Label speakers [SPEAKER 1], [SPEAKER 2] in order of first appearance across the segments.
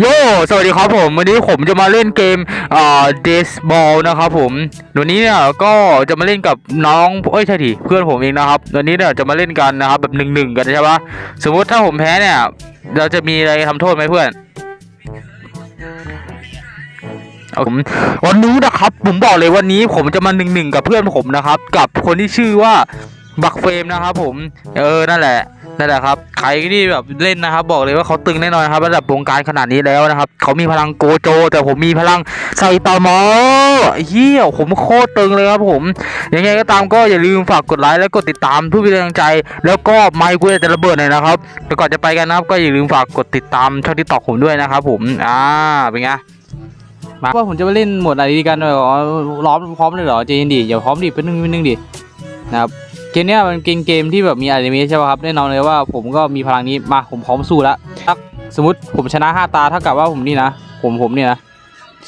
[SPEAKER 1] โย สวัสดีครับผม วันนี้ผมจะมาเล่นเกมอ่าเดสบอลนะครับผม วันนี้เนี่ยก็จะมาเล่นกับน้องเอ้ยใช่ดิเพื่อนผมเองนะครับ วันนี้เนี่ยจะมาเล่นกันนะครับแบบหนึ่งหนึ่งกันใช่ปะสมมติถ้าผมแพ้เนี่ย เราจะมีอะไรทำโทษไหมเพื่อนเอาผมวันนี้นะครับ ผมบอกเลยวันนี้ผมจะมาหนึ่งหนึ่งกับเพื่อนผมนะครับ กับคนที่ชื่อว่าบักเฟรมนะครับผม เออ นั่นแหละ นั่นแหละครับใครที่แบบเล่นนะครับ บอกเลยว่าเขาตึงแน่นอนครับระดับวงการขนาดนี้แล้วนะครับเขามีพลังโกโจ แต่ผมมีพลังไซตามอเฮียผมโคตรตึงเลยครับผมยังไงก็ตามก็อย่าลืมฝากกดไลค์และกดติดตามเพื่อเป็นกำลังใจ แล้วก็ไมค์กูจะระเบิดหน่อยนะครับแต่ก่อนจะไปกันนะครับ ก็อย่าลืมฝากกดติดตามช่องที่ตอกผมด้วยนะครับ ผมอ่าเป็นไงมาว่าผมจะไปเล่นหมดอะไรดีกันอ๋อร้อมพร้อมเลยเหรอเจนดิอย่าพร้อมดิเป็นนึงเป็นนึงดินะครับ มเนี้ยมันเกมเกมที่แบบมีอนิเมะใช่ป่ะครับแน่นอนเลยว่าผมก็มีพลังนี้มาผมพร้อมสู้แล้วถ้าสมมติผมชนะห้าตาเท่ากับว่าผมนี่นะผมผมเนี่ยนะ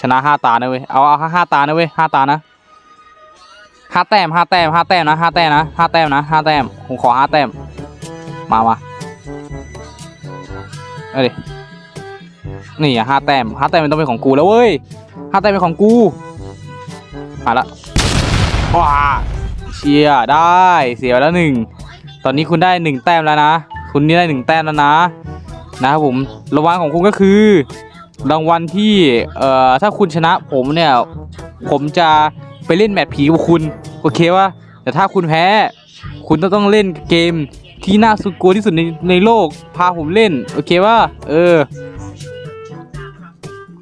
[SPEAKER 1] ชนะห้าตานะเว้ยเอาเอาห้าตานะเว้ยห้าตานะห้าแต้มห้าแต้มห้าแต้มนะห้าแต้มนะห้าแต้มนะห้าแต้มผมขอห้าแต้มมามาเอาดินี่อะห้าแต้มห้าแต้มมันต้องเป็นของกูแล้วเว้ยห้าแต้มเป็นของกูมาละว้า เชียร์ได้เสียไปแล้วหนึ่งตอนนี้คุณได้หนึ่งแต้มแล้วนะ คุณนี่ได้หนึ่งแต้มแล้วนะ นะครับผมรางวัลของคุณก็คือ รางวัลที่เอ่อถ้าคุณชนะผมเนี่ย ผมจะไปเล่นแมตช์ผีกับคุณโอเควะแต่ถ้าคุณแพ้ คุณต้องต้องเล่นเกมที่น่าสุดกลัวที่สุดในในโลกพาผมเล่นโอเควะเออ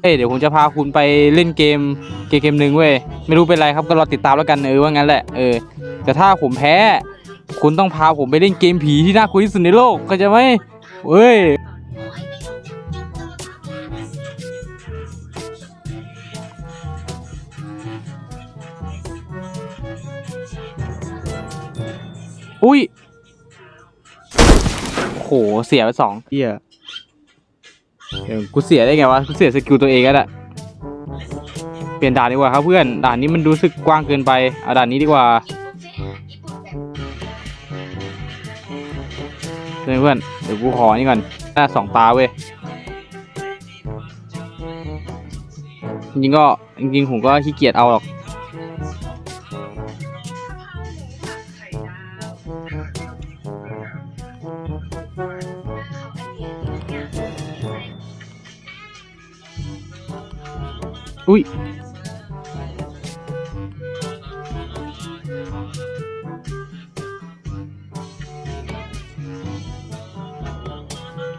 [SPEAKER 1] เอ้เดี๋ยวผมจะพาคุณไปเล่นเกมเกมเกมหนึ่งเว้ยไม่รู้เป็นไรครับก็รอติดตามแล้วกันเออว่างั้นแหละเออ แต่ถ้าผมแพ้ คุณต้องพาผมไปเล่นเกมผีที่น่ากลัวที่สุดในโลกเข้าใจไหมเว้ยอุ้ยโหเสียไปสองเหี้ยเดี๋ยวกูเสียได้ไงวะ กูเสียสกิลตัวเองแล้วอะเปลี่ยนด่านดีกว่าครับเพื่อน ด่านนี้มันรู้สึกกว้างเกินไป เอาด่านนี้ดีกว่า เพื่อนเพื่อน เดี๋ยวกูขอนี่ก่อนหน้าสองตาเว้ย จริงๆก็จริงๆผมก็ขี้เกียจเอาหรอก อุ้ย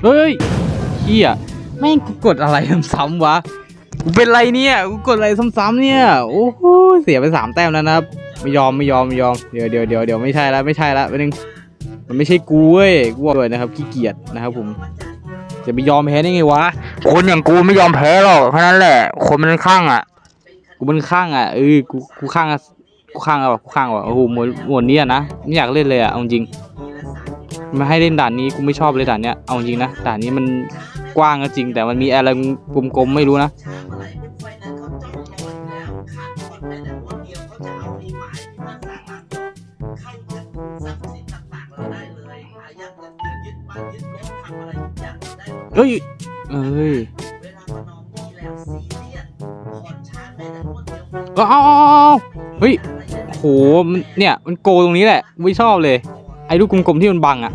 [SPEAKER 1] เฮ้ยเฮียแม่งกูกดอะไรซ้ำๆวะกูเป็นไรเนี่ยกูกดอะไรซ้ำๆเนี่ยโอ้โหเสียไปสามแต้มแล้วนะครับไม่ยอมไม่ยอมไม่ยอมเดี๋ยวเดี๋ยวเดี๋ยวเดี๋ยวไม่ใช่แล้วไม่ใช่แล้วไปนึงมันไม่ใช่กูเว้ยกูบอกเลยนะครับขี้เกียจนะครับผมจะไปยอมแพ้ได้ไงวะคนอย่างกูไม่ยอมแพ้หรอกเพราะนั้นแหละ คนมันข้างอะ กูมันข้างอะเออกูกูข้างอะกูข้างอะกูข้างว่ะโอ้โหหมวดหมวดนี้อะนะไม่อยากเล่นเลยอะเอาจริง มาให้เล่นด่านนี้กูไม่ชอบเลยด่านเนี้ยเอาจริงนะด่านนี้มันกว้างก็จริง แต่มันมีอะไรกลมๆไม่รู้นะเอ้ยเอ้ยเอาเอาเอาเอาเฮ้ยโหมันเนี่ย มันโกตรงนี้แหละ ไม่ชอบเลย ไอ้ลูกกลมๆที่มันบังอะ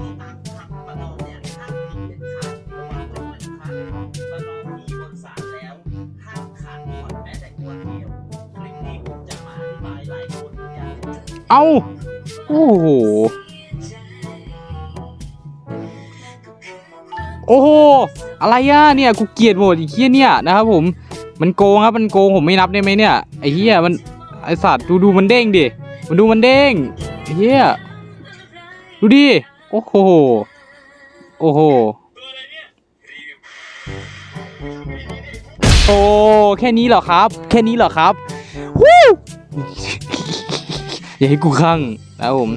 [SPEAKER 1] เอาโอ้โห โอ้โห อะไรอะเนี่ย กูเกลียดหมดไอีเหี้ยเนี่ยนะครับผม มันโกงครับ มันโกงผมไม่นับได้ไหมเนี่ย ไอ้เหี้ยมัน ไอสัตว์ดูดูมันเด้งดิ มันดูมันเด้งไอ้เหี้ย ดูดิ โอ้โห โอ้โห โอ้ แค่นี้เหรอครับ แค่นี้เหรอครับวู้อย่าให้กูข้างนะผม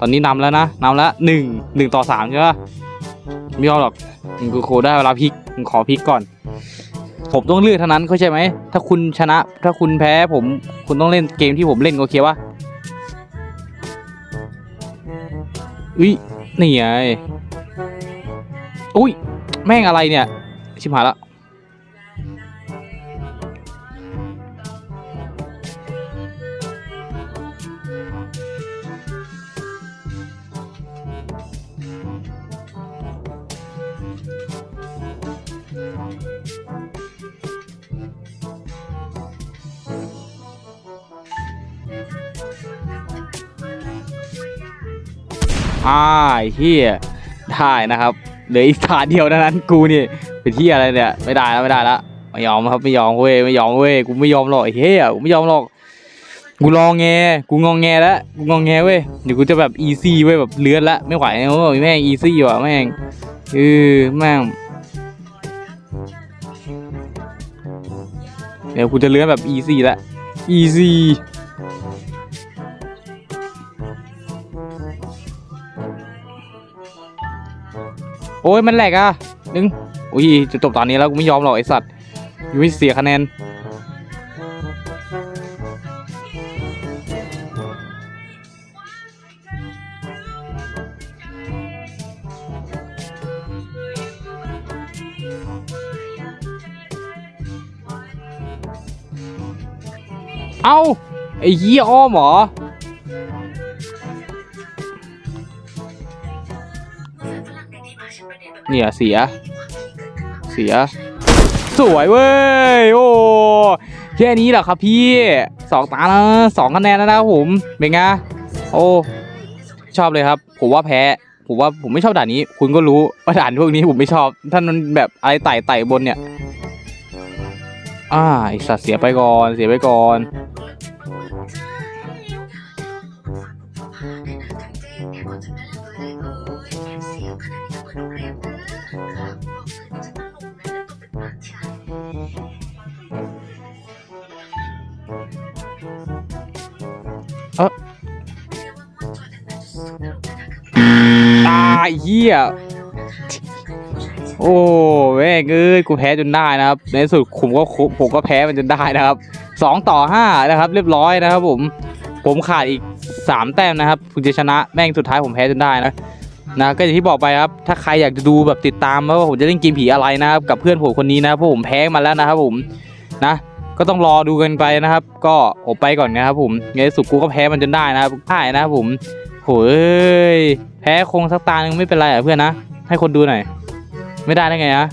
[SPEAKER 1] ตอนนี้นำแล้วนะนำแล้วหนึ่งหนึ่งต่อสามใช่ปะไม่ยอมหรอกกูโคได้เวลาพลิกขอพลิกก่อนผมต้องเลือกเท่านั้นเข้าใจไหม ถ้าคุณชนะ ถ้าคุณแพ้ผม คุณต้องเล่นเกมที่ผมเล่นโอเควะ อุ้ยนี่ไงอุ้ยแม่งอะไรเนี่ย ชิบหายละ อ่าไอ้เฮียได้นะครับเหลืออีกฐานเดียวเท่านั้นกูนี่เป็นที่อะไรเนี่ยไม่ได้แล้วไม่ได้แล้วไม่ยอมครับไม่ยอมเว้ยไม่ยอมเว้ยกูไม่ยอมหรอกไอ้เฮียกูไม่ยอมหรอกกูรองแงกูงองแงแล้วกูงองแงเว้ยเดี๋ยวกูจะแบบอีซี่เว้ยแบบเลือนละไม่ไหวโอ้ยแม่งอีซี่ว่ะแม่งเออแม่งเดี๋ยวกูจะเลื้อนแบบอีซี่ละอีซี่ โอ้ยมันแหลกอะนึงอุ้ยจะจบตอนนี้แล้วกูไม่ยอมหรอกไอสัตว์อยูไม่เสียคะแนนเอ้าไอ้เหี้อ้อมหรอ เนี่ยเสีย เสีย สวยเว้ย โอ้ แค่นี้เหรอครับพี่สองตาแล้วสองคะแนนแล้วนะครับผม เป็นไง โอ้ ชอบเลยครับ ผมว่าแพ้ ผมว่าผมไม่ชอบด่านนี้ คุณก็รู้ว่าด่านพวกนี้ผมไม่ชอบ ท่านมันแบบอะไรไต่ไต่บนเนี่ย อ่าไอสัตว์เสียไปก่อน เสียไปก่อน ตายเหี้ย โอ้แม่งเอ้ยกูแพ้จนได้นะครับ ในสุดผมก็ผมก็แพ้มันจนได้นะครับสองต่อห้านะครับ เรียบร้อยนะครับ ผม ผมขาดอีกสามแต้มนะครับคุณจะชนะแม่งสุดท้ายผมแพ้จนได้นะนะก็อย่างที่บอกไปครับถ้าใครอยากจะดูแบบติดตามว่าผมจะเล่นเกมผีอะไรนะครับกับเพื่อนผมคนนี้นะเพราะผมแพ้มาแล้วนะครับผมนะ ก็ต้องรอดูกันไปนะครับ ก็ผมไปก่อนนะครับผมในสุดกูก็แพ้มันจนได้นะครับได้นะครับผมโหเอ้ยแพ้คงสักตาหนึงไม่เป็นไรอะเพื่อนนะ ให้คนดูหน่อย ไม่ได้ได้ไงนะ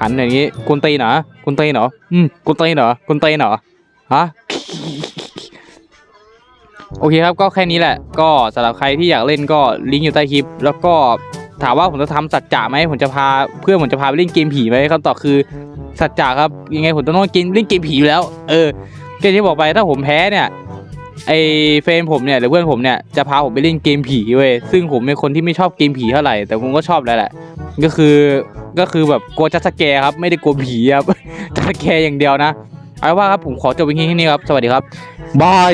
[SPEAKER 1] หันอย่างนี้กุนตีเหรอกุนตีเหรออืมกุนตีเหรอกุนตีเหรอฮะโอเคครับก็แค่นี้แหละ ก็สำหรับใครที่อยากเล่นก็ลิงก์อยู่ใต้คลิป แล้วก็ถามว่าผมจะทำสัจจะไหมผมจะพาเพื่อนผมจะพาไปเล่นเกมผีไหมคำตอบคือ สัจจะครับยังไงผมต้องเล่นเล่นเกมผีอยู่แล้ว เออก็อย่างที่บอกไปถ้าผมแพ้เนี่ยไอเฟรนผมเนี่ยหรือเพื่อนผมเนี่ยจะพาผมไปเล่นเกมผีเว้ยซึ่งผมเป็นคนที่ไม่ชอบเกมผีเท่าไหร่แต่ผมก็ชอบแล้วแหละ ก็คือก็คือแบบกลัวจัสแกร์ครับไม่ได้กลัวผีครับจัสแกร์อย่างเดียวนะเอาว่าครับผมขอจบเพียงแค่นี้ครับสวัสดีครับบาย